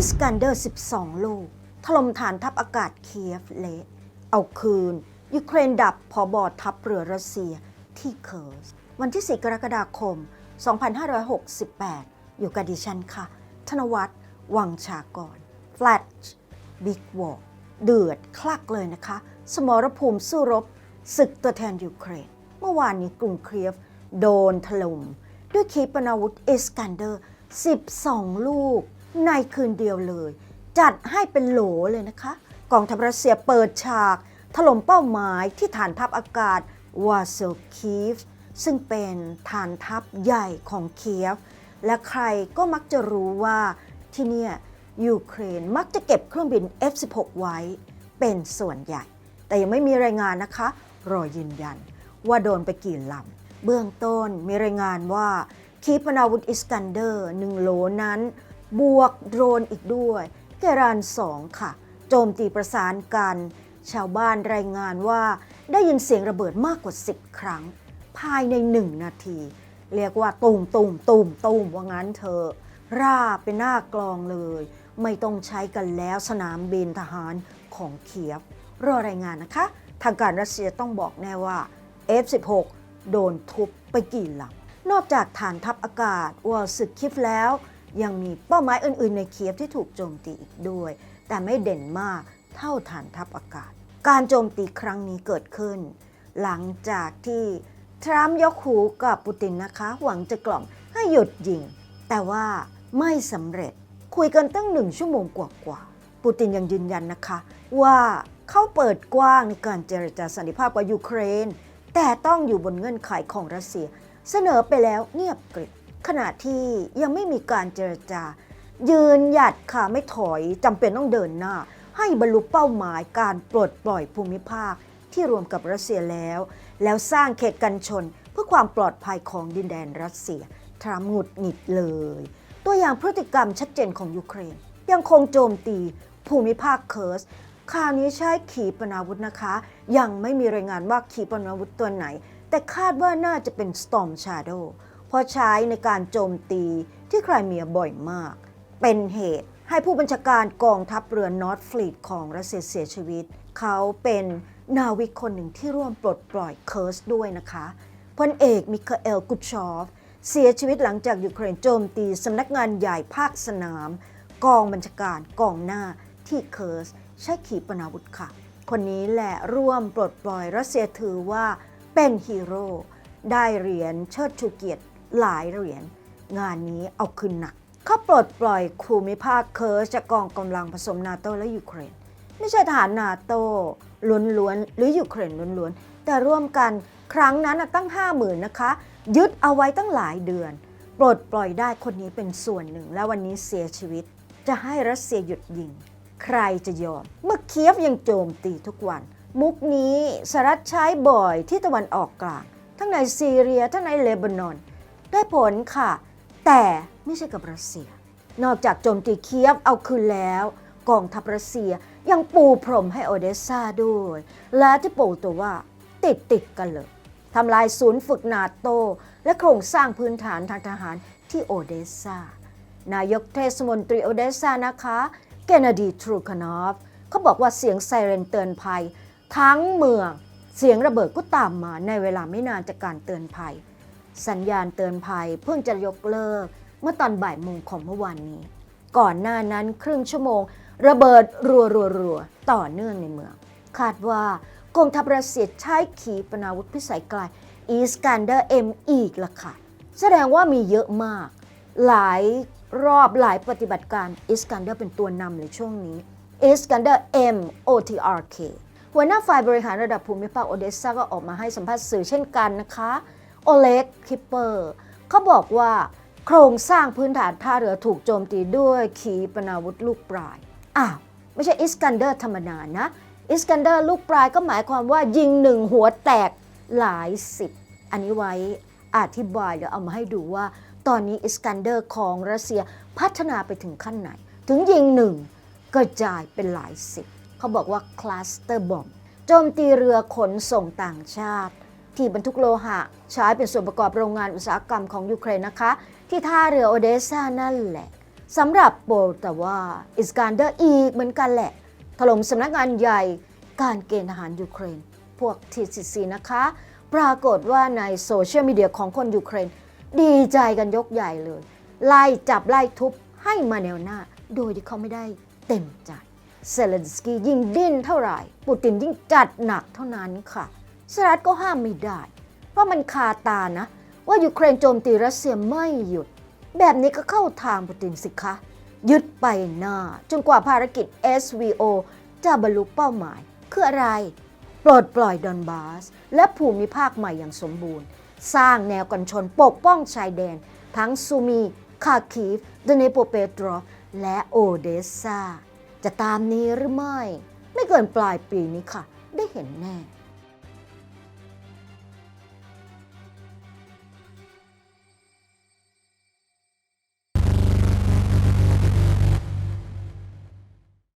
อิสกันเดอร์ 12 ลูก ถล่มฐานทัพอากาศเคียฟเละเอาคืน ยูเครนดับพอบอทัพเรือรัสเซียที่เคิร์สวันที่ 4 กรกฎาคม 2568 อยู่กับดิฉันค่ะ ธนวัฒน์วังชากร แฟลชบิ๊กวอ r เดือดคลักเลยนะคะ สมรภูมิสู้รบศึกตัวแทนยูเครน เมื่อวานนี้กรุงเคียฟ โดนถล่มด้วยขีปนาวุธเอสกันเดอร์ 12 ลูก ในคืนเดียวเลย จัดให้เป็นโหลเลยนะคะ กองทัพรัสเซียเปิดฉาก ถล่มเป้าหมายที่ฐานทัพอากาศวาเซลคีฟซึ่งเป็นฐานทัพใหญ่ของเคียฟ และใครก็มักจะรู้ว่าที่เนี่ยยูเครนมักจะเก็บเครื่องบิน F-16 ไว้เป็นส่วนใหญ่ แต่ยังไม่มีรายงานนะคะ รอยืนยัน ว่าโดนไปกี่ลำเบื้องต้นมีรายงานว่า ขีปนาวุธอิสกันเดอร์หนึ่งโหลนั้น บวกโดรนอีกด้วยเกรานสองค่ะ โจมตีประสานกัน ชาวบ้านรายงานว่าได้ยินเสียงระเบิดมากกว่า 10 ครั้ง ภายในหนึ่งนาที เรียกว่าตูมตูมตูมตูมว่างั้นเถอะราบเป็นหน้ากลองเลย ไม่ต้องใช้กันแล้วสนามบินทหารของเคียฟรอรายงานนะคะ ทางการรัสเซียต้องบอกแน่ว่า F16 โดนทุบไปกี่หลำนอกจากฐานทัพอากาศวอลสึกคิฟแล้ว ยังมีเป้าหมายอื่น ๆ ในเคียฟที่ถูกโจมตีอีกด้วย แต่ไม่เด่นมากเท่าฐานทัพอากาศ การโจมตีครั้งนี้เกิดขึ้น หลังจากที่ทรัมป์ยกหูกับปูตินนะคะ หวังจะกล่อมให้หยุดยิง แต่ว่าไม่สำเร็จคุยกันตั้งหนึ่งชั่วโมงกว่าๆปูตินยังยืนยันนะคะ ว่าเขาเปิดกว้างในการเจรจาสันติภาพกับยูเครน แต่ต้องอยู่บนเงื่อนไขของรัสเซีย เสนอไปแล้วเงียบกริบ ขณะที่ยังไม่มีการเจรจา ยืนหยัดค่ะไม่ถอยจำเป็นต้องเดินหน้า ให้บรรลุเป้าหมายการปลดปล่อยภูมิภาค ที่รวมกับรัสเซียแล้ว แล้วสร้างเขตกันชน เพื่อความปลอดภัยของดินแดนรัสเซีย ทรัมป์หงุดหงิดเลย ตัวอย่างพฤติกรรมชัดเจนของยูเครน ยังคงโจมตีภูมิภาคเคิร์สคราวนี้ใช้ขีปนาวุธนะคะ ยังไม่มีรายงานว่าขีปนาวุธตัวไหน แต่คาดว่าน่าจะเป็น Storm Shadow เพราะใช้ในการโจมตีที่ไครเมียบ่อยมาก เป็นเหตุให้ผู้บัญชาการกองทัพเรือนอร์ทฟลีตของรัสเซียเสียชีวิต เขาเป็นนาวิกคนหนึ่งที่ร่วมปลดปล่อยเคิร์สด้วยนะคะพลเอกมิคาเอลกุชชอฟ เสียชีวิตหลังจากยูเครนโจมตีสำนักงานใหญ่ภาคสนาม กองบัญชาการกองหน้าที่เคิร์สใช้ขีปนาวุธค่ะ คนนี้แหละร่วมปลดปล่อยรัสเซียถือว่าเป็นฮีโร่ได้เหรียญเชิดชูเกียรติ หลายเหรียญงานนี้เอาคืนหนักเขาปลดปล่อยภูมิภาคเคิร์สจากกองกำลังผสมนาโตและยูเครน ไม่ใช่ทหารนาโตล้วนๆหรือยูเครนล้วนๆ แต่ร่วมกันครั้งนั้นตั้ง 50,000นะคะ ยึดเอาไว้ตั้งหลายเดือน ปลดปล่อยได้คนนี้เป็นส่วนหนึ่ง และวันนี้เสียชีวิต จะให้รัสเซียหยุดยิง ใครจะยอม เมื่อเคียฟยังโจมตีทุกวัน มุกนี้สหรัฐใช้บ่อยที่ตะวันออกกลาง ทั้งในซีเรียทั้งในเลบานอน ได้ผลค่ะ แต่ไม่ใช่กับรัสเซีย นอกจากโจมตีเคียฟเอาคืนแล้ว กองทัพรัสเซียยังปูพรมให้โอเดสซาด้วย และที่ปูตัวว่าติดติดกันเลยทำลายศูนย์ฝึกนาโต และโครงสร้างพื้นฐานทางทหารที่โอเดสซานายกเทศมนตรีโอเดสซานะคะเกนนาดีทรูคานอฟเขาบอกว่าเสียงไซเรนเตือนภัย ทั้งเมืองเสียงระเบิดก็ตามมาในเวลาไม่นานจากการเตือนภัย สัญญาณเตือนภัยเพิ่งจะยกเลิก เมื่อตอนบ่ายโมงของเมื่อวานนี้ ก่อนหน้านั้นครึ่งชั่วโมง ระเบิดรัวๆๆต่อเนื่องในเมือง คาดว่ากองทัพรัสเซียใช้ขีปนาวุธพิสัยไกลอีสกันเดอร์เอ็มอีกละค่ะ แสดงว่ามีเยอะมาก หลายรอบหลายปฏิบัติการอิสกันเดอร์เป็นตัวนำในช่วงนี้อิสกันเดอร์ M OTRK หัวหน้าฝ่ายบริหารระดับภูมิภาคโอเดสซาก็ออกมาให้สัมภาษณ์สื่อเช่นกันนะคะ โอเล็กคิปเปอร์เขาบอกว่าโครงสร้างพื้นฐานท่าเรือถูกโจมตีด้วยขีปนาวุธลูกปลายอ้าวไม่ใช่อิสกันเดอร์ธรรมดานะ อิสกันเดอร์ลูกปลายก็หมายความว่ายิงหนึ่งหัวแตกหลายสิบ อันนี้ไว้อธิบายเดี๋ยวเอามาให้ดูว่า ตอนนี้อิสกันเดอร์ของรัสเซียพัฒนาไปถึงขั้นไหน ถึงยิงหนึ่งกระจายเป็นหลายสิบ เขาบอกว่าคลัสเตอร์บอมโจมตีเรือขนส่งต่างชาติ ที่บรรทุกโลหะ ใช้เป็นส่วนประกอบโรงงานอุตสาหกรรมของยูเครนนะคะ ที่ท่าเรือโอเดสซานั่นแหละสำหรับโปลต่ว่าอิสการเดอร์อีกเหมือนกันแหละ ถล่มสำนักงานใหญ่การเกณฑ์ทหารยูเครน พวก TCC นะคะ ปรากฏว่าในโซเชียลมีเดียของคนยูเครน ดีใจกันยกใหญ่เลย ไล่จับไล่ทุบให้มาแนวหน้า โดยที่เขาไม่ได้เต็มใจเซเลนสกี้ยิ่งดิ้นเท่าไหร่ ปูตินยิ่งจัดหนักเท่านั้นค่ะ สหรัฐก็ห้ามไม่ได้ เพราะมันคาตานะ ว่ายูเครนโจมตีรัสเซียไม่หยุด แบบนี้ก็เข้าทางปูตินสิคะ ยึดไปหน้า จนกว่าภารกิจ SVO จะบรรลุเป้าหมาย คืออะไร ปลดปล่อยดอนบาส และภูมิภาคใหม่อย่างสมบูรณ์ สร้างแนวกันชนปกป้องชายแดน ทั้งซูมี คาคีฟเดเนโปเปโตรและโอเดสซาจะตามนี้หรือไม่ ไม่เกินปลายปีนี้ค่ะ ได้เห็นแน่